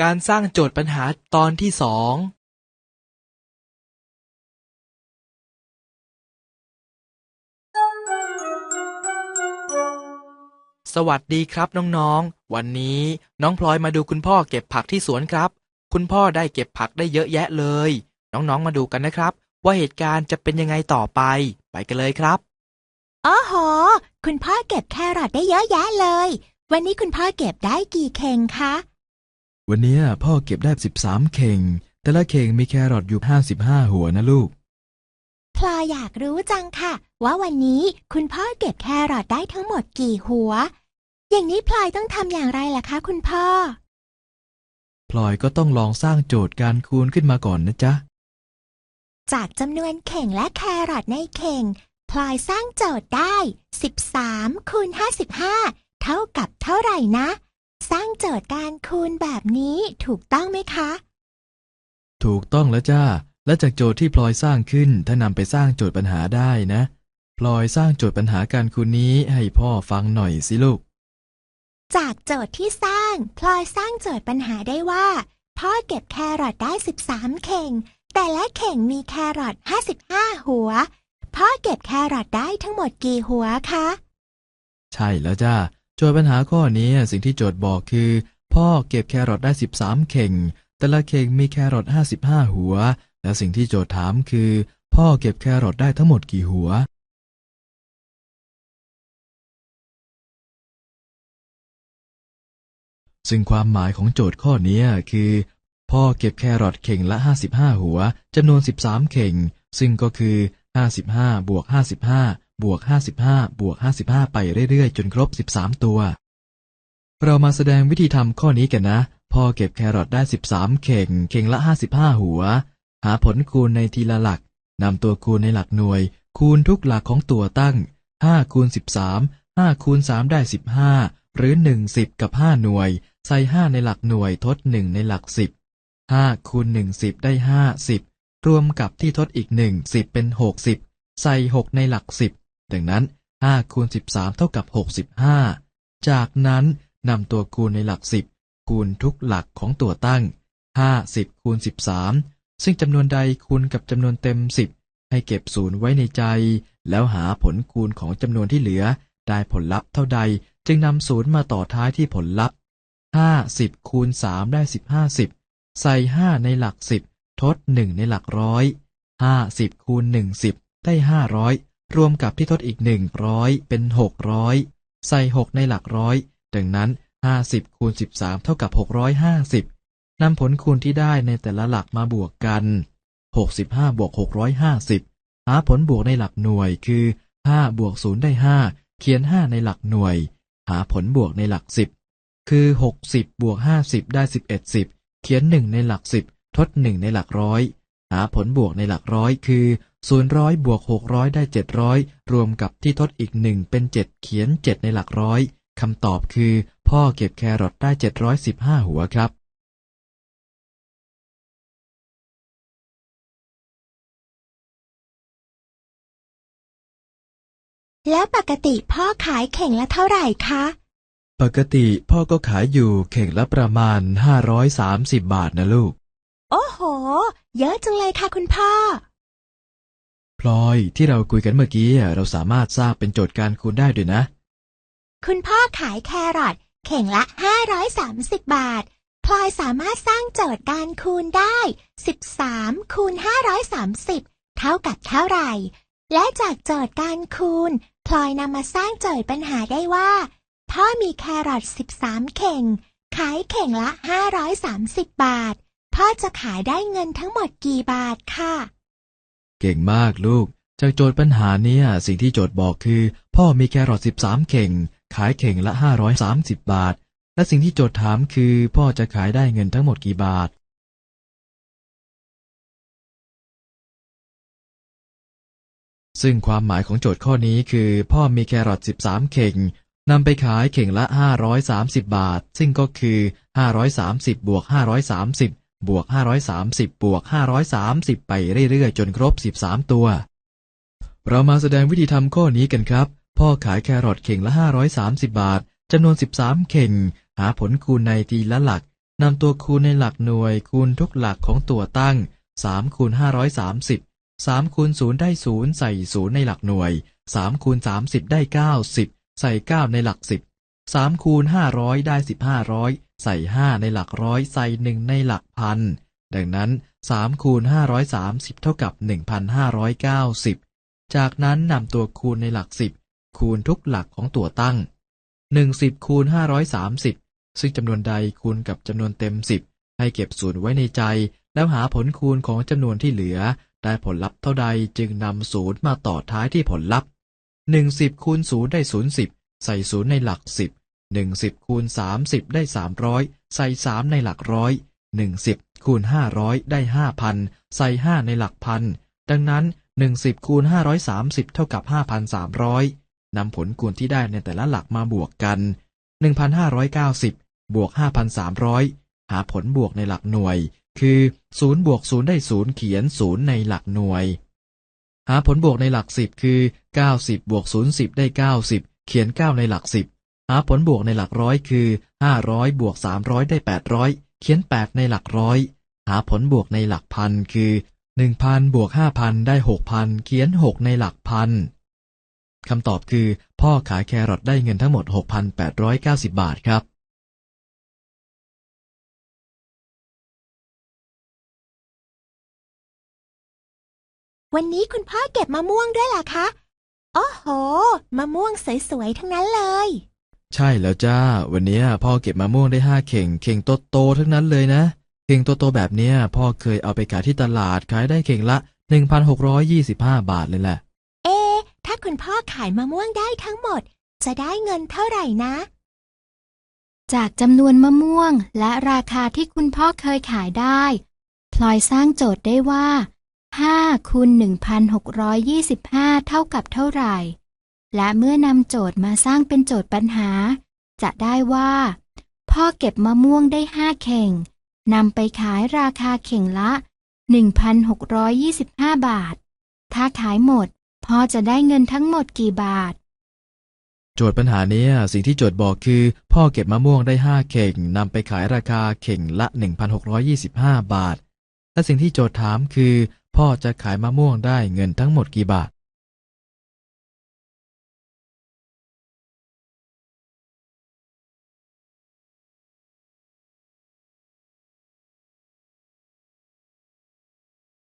การสร้างโจทย์ปัญหาตอนที่สองสวัสดีครับน้องๆ วันนี้น้องพลอยมาดูคุณพ่อเก็บผักที่สวนครับ คุณพ่อได้เก็บผักได้เยอะแยะเลย น้องๆ มาดูกันนะครับ ว่าเหตุการณ์จะเป็นยังไงต่อไป ไปกันเลยครับโอ้โห คุณพ่อเก็บแครอทได้เยอะแยะเลย วันนี้คุณพ่อเก็บได้กี่เข่งคะ วันเนี้ยพ่อเก็บได้สิบสามเข่ง แต่ละเข่งมีแครอทอยู่ห้าสิบห้าหัวนะลูก พลอยอยากรู้จังค่ะ ว่าวันนี้คุณพ่อเก็บแครอทได้ทั้งหมดกี่หัว อย่างนี้พลอยต้องทำอย่างไรล่ะคะคุณพ่อ พลอยก็ต้องลองสร้างโจทย์การคูณขึ้นมาก่อนนะจ๊ะ จากจำนวนเข่งและแครอทในเข่ง พลอยสร้างโจทย์ได้ 13คูณ55 เท่ากับเท่าไหร่นะ สร้างโจทย์การคูณแบบนี้ถูกต้องไหมคะ ถูกต้องแล้วจ้า และจากโจทย์ที่พลอยสร้างขึ้น ถ้านำไปสร้างโจทย์ปัญหาได้นะ พลอยสร้างโจทย์ปัญหาการคูณนี้ให้พ่อฟังหน่อยสิลูก จากโจทย์ที่สร้าง พลอยสร้างโจทย์ปัญหาได้ว่า พ่อเก็บแครอทได้ 13 เข่ง แต่ละเข่งมีแครอท55 หัว พ่อเก็บแครอทได้ทั้งหมดกี่หัวคะ ใช่แล้วจ้า โจทย์ปัญหาข้อนี้สิ่งที่โจทย์บอกคือ พ่อเก็บแครอทได้ 13 เข่ง แต่ละเข่งมีแครอท55 หัว และสิ่งที่โจทย์ถามคือ พ่อเก็บแครอทได้ทั้งหมดกี่หัว ซึ่งความหมายของโจทย์ข้อนี้คือ พ่อเก็บแครอทเข่งละ 55 หัวจำนวน 13 เข่ง ซึ่งก็คือ 55 บวก 55 บวก 55 บวก 55 ไปเรื่อยๆ จนครบ 13 ตัว เรามาแสดงวิธีทำข้อนี้กันนะพ่อเก็บแครอทได้ 13 เข่ง เข่งละ 55 หัว หาผลคูณในทีละหลัก นำตัวคูณในหลักหน่วย คูณทุกหลักของตัวตั้ง 5 คูณ 13 5คูณ3ได้ 15 หรือ 1 10 กับ 5 หน่วย ใส่ 5 ในหลักหน่วยทด 1 ในหลัก 10 5คูณ1 10 ได้ 5 10 รวมกับที่ทดอีก 1 10 เป็น 60 ใส่ 6 ในหลัก 10 ดังนั้น5คูณ13 เท่ากับ 65 จากนั้นนำตัวคูณในหลัก 10 คูณทุกหลักของตัวตั้ง 50คูณ13 ซึ่งจำนวนใดคูณกับจำนวนเต็ม 10 ให้เก็บศูนย์ไว้ในใจ แล้วหาผลคูณของจำนวนที่เหลือ ได้ผลลัพธ์เท่าใดจึงนำศูนย์มาต่อท้ายที่ผลลัพธ์50คูณ3ได้15 10ใส่ 5 ในหลัก 10 ทด 1 ในหลักร้อย50คูณ1 10 ได้ 500 รวมกับที่ทดอีก100เป็น600ใส่6ในหลักร้อย ดังนั้น50คูณ13เท่ากับ650นำผลคูณที่ได้ในแต่ละหลักมาบวกกัน65บห้าบวก650หาผลบวกในหลักหน่วยคือ5บวก0ได้5เขียน5ในหลักหน่วย หาผลบวกในหลัก10คือ60บบวก50ได้11 10เขียน1ในหลัก10ทด1ในหลักร้อย หาผลบวกในหลักร้อยคือ 000บวก600ได้700รวมกับที่ทดอีก1เป็น7เขียน7ในหลักร้อยคำตอบคือ พ่อเก็บแครอทได้715หัวครับแล้วปกติพ่อขายเข่งละเท่าไหร่คะ ปกติพ่อก็ขายอยู่เข่งละประมาณ530บาทนะลูก โอ้โห เยอะจังเลยค่ะคุณพ่อพ ลอยที่เราคุยกันเมื่อกี้เราสามารถสร้างเป็นโจทย์การคูณได้ด้วยนะ คุณพ่อขายแครอทเข่งละ 530 บาท พลอยสามารถสร้างโจทย์การคูณได้ 13 คูณ 530 เท่ากับเท่าไหร่ และจากโจทย์การคูณ พลอยนำมาสร้างโจทย์ปัญหาได้ว่า พ่อมีแครอท 13 เข่ง ขายเข่งละ 530 บาท พ่อจะขายได้เงินทั้งหมดกี่บาทค่ะ เก่งมากลูก จากโจทย์ปัญหาเนี้ยสิ่งที่โจทย์บอกคือ พ่อมีแครอท13 เข่ง ขายเข่งละ 530 บาท และสิ่งที่โจทย์ถามคือ พ่อจะขายได้เงินทั้งหมดกี่บาท ซึ่งความหมายของโจทย์ข้อนี้คือ พ่อมีแครอท13 เข่งนำไปขายเข่งละ 530 บาท ซึ่งก็คือ 530 บวก 530 บวก 530 บวก 530 ไปเรื่อยๆ จนครบ 13 ตัว เรามาแสดงวิธีทำข้อนี้กันครับ พ่อขายแครอทเข่งละ 530 บาทจำนวน 13 เข่ง หาผลคูณในทีละหลักนำตัวคูณในหลักหน่วยคูณทุกหลักของตัวตั้ง3คูณ530 3คูณ0ได้ 0 ใส่ 0 ในหลักหน่วย 3คูณ30 ได้ 90 ใส่ 9 ในหลัก 10 3คูณ500 ได้ 1500 ใส่5ในหลักร้อยใส่1ในหลักพัน ดังนั้น3คูณ530เท่ากับ1,590จากนั้นนำตัวคูณในหลัก10คูณทุกหลักของตัวตั้ง1 10คูณ530ซึ่งจำนวนใดคูณกับจำนวนเต็ม10ให้เก็บศูนย์ไว้ในใจ แล้วหาผลคูณของจำนวนที่เหลือ ได้ผลลัพธ์เท่าใดจึงนำศูนย์มาต่อท้ายที่ผลลัพธ์1 10คูณ0ได้0 10ใส่ศูนย์ในหลัก หนึ่งสิบคูณสามสิบได้สามร้อยใส่สามในหลักร้อยหนึ่งสิบคูณห้าร้อยได้ห้าพันใส่ห้าในหลักพัน ดังนั้นหนึ่งสิบคูณห้าร้อยสามสิบเท่ากับห้าพันสามร้อยนำผลคูณที่ได้ในแต่ละหลักมาบวกกันหนึ่งพันห้าร้อยเก้าสิบบวกห้าพันสามร้อยหาผลบวกในหลักหน่วย คือศูนย์บวกศูนย์ได้ศูนย์เขียนศูนย์ในหลักหน่วย หาผลบวกในหลักสิบคือเก้าสิบบวกศูนย์สิบได้เก้าสิบเขียนเก้าในหลักสิบ หาผลบวกในหลักร้อยคือ 500 บวก 300 ได้ 800 เขียน 8 ในหลักร้อย หาผลบวกในหลักพันคือ 1,000 บวก 5,000 ได้ 6,000 เขียน 6 ในหลักพันคำตอบคือ พ่อขายแครอทได้เงินทั้งหมด 6,890 บาทครับ วันนี้คุณพ่อเก็บมะม่วงด้วยล่ะคะ โอ้โห มะม่วงสวยๆ ทั้งนั้นเลย ใช่แล้วจ้า วันเนี้ยพ่อเก็บมะม่วงได้ห้าเข่ง เข่งโตๆทั้งนั้นเลยนะ เข่งโตๆแบบเนี้ยพ่อเคยเอาไปขายที่ตลาดขายได้เข่งละ1,625บาทเลยแหละ เอะถ้าคุณพ่อขายมะม่วงได้ทั้งหมด จะได้เงินเท่าไหร่นะ จากจำนวนมะม่วงและราคาที่คุณพ่อเคยขายได้ พลอยสร้างโจทย์ได้ว่า5คูณ1,625 เท่ากับเท่าไหร่ และเมื่อนำโจทย์มาสร้างเป็นโจทย์ปัญหา จะได้ว่า พ่อเก็บมะม่วงได้5เข่งนำไปขายราคาเข่งละ 1,625 บาท ถ้าขายหมด พ่อจะได้เงินทั้งหมดกี่บาท โจทย์ปัญหาเนี้ยสิ่งที่โจทย์บอกคือ พ่อเก็บมะม่วงได้5เข่งนำไปขายราคาเข่งละ 1,625 บาท และสิ่งที่โจทย์ถามคือ พ่อจะขายมะม่วงได้เงินทั้งหมดกี่บาท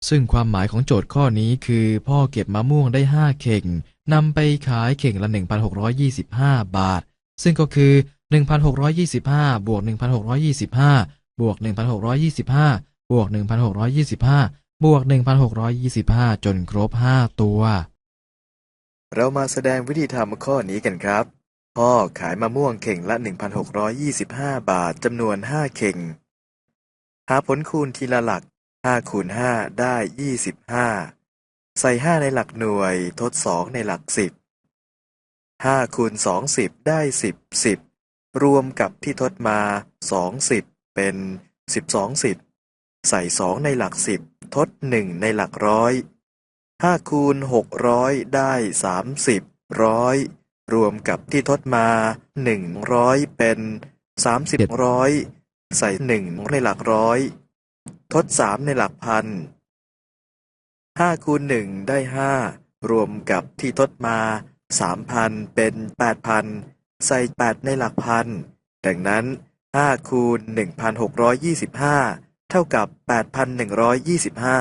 ซึ่งความหมายของโจทย์ข้อนี้คือ พ่อเก็บมะม่วงได้ 5 เข่งนำไปขายเข่งละ 1,625 บาท ซึ่งก็คือ 1,625 บวก 1,625 บวก 1,625 บวก 1,625 บวก 1,625 จนครบ 5 ตัว เรามาแสดงวิธีทำข้อนี้กันครับ พ่อขายมะม่วงเข่งละ 1,625 บาทจำนวน 5 เข่ง หาผลคูณทีละหลัก 5คูณ5ได้25ใส่5ในหลักหน่วย ทด2ในหลัก10 5คูณ2 10ได้10 10รวมกับที่ทดมา2 10เป็น12 10ใส่2ในหลัก10ทด1ในหลักร้อยห้าคูณหกร้อยได้สามสิบร้อยรวมกับที่ทดมาหนึ่งร้อยเป็นสามสิบร้อยใส่หนึ่งในหลักร้อย ทดสามในหลักพันห้าคูณหนึ่งได้ห้ารวมกับที่ทดมาสามพันเป็นแปดพันใส่แปดในหลักพัน ดังนั้นห้าคูณหนึ่งพันหกร้อยยี่สิบห้าเท่ากับแปดพันหนึ่งร้อยยี่สิบห้า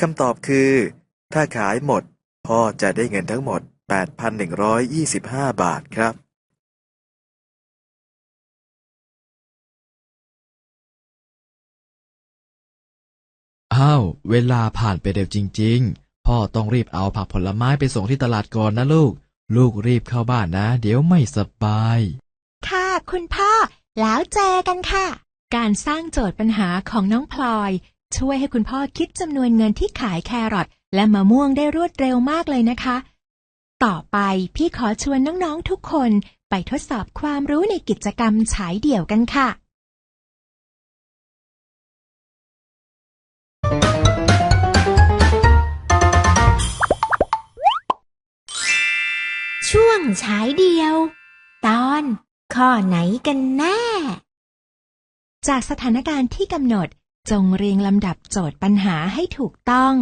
คำตอบคือ ถ้าขายหมด พ่อจะได้เงินทั้งหมด 8,125 บาทครับ อ้าวเวลาผ่านไปเร็วจริง ๆ พ่อต้องรีบเอาผักผลไม้ไปส่งที่ตลาดก่อนนะลูก ลูกรีบเข้าบ้านนะ เดี๋ยวไม่สบาย ค่ะคุณพ่อ แล้วเจอกันค่ะ การสร้างโจทย์ปัญหาของน้องพลอย ช่วยให้คุณพ่อคิดจำนวนเงินที่ขายแครอทและมะม่วงได้รวดเร็วมากเลยนะคะ ต่อไปพี่ขอชวนน้องๆทุกคนไปทดสอบความรู้ในกิจกรรมฉายเดี่ยวกันค่ะ ฉายเดียว ตอนข้อไหนกันแน่ จากสถานการณ์ที่กำหนดจงเรียงลำดับโจทย์ปัญหาให้ถูกต้อง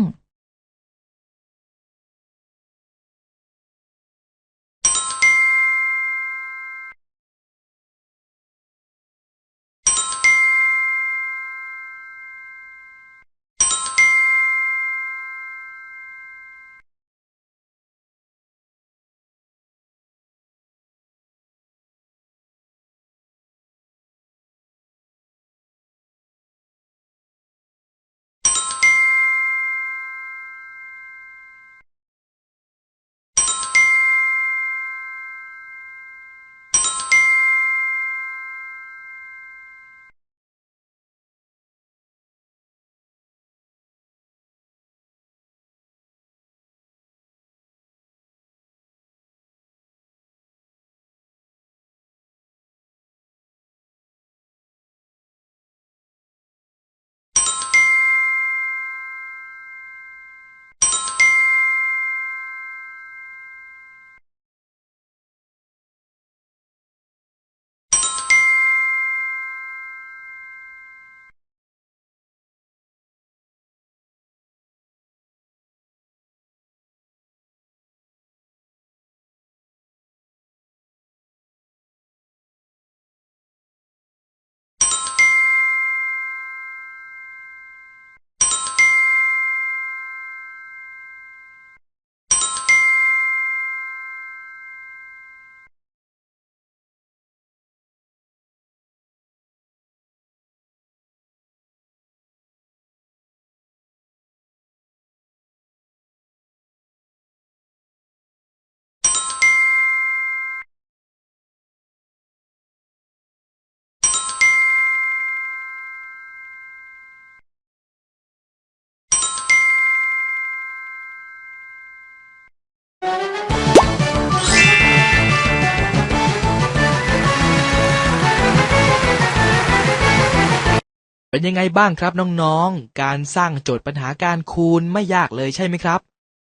เป็นยังไงบ้างครับน้องๆ การสร้างโจทย์ปัญหาการคูณไม่ยากเลยใช่ไหมครับ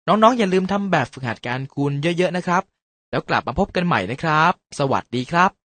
น้องๆ อย่าลืมทำแบบฝึกหัดการคูณเยอะๆนะครับ แล้วกลับมาพบกันใหม่นะครับ สวัสดีครับ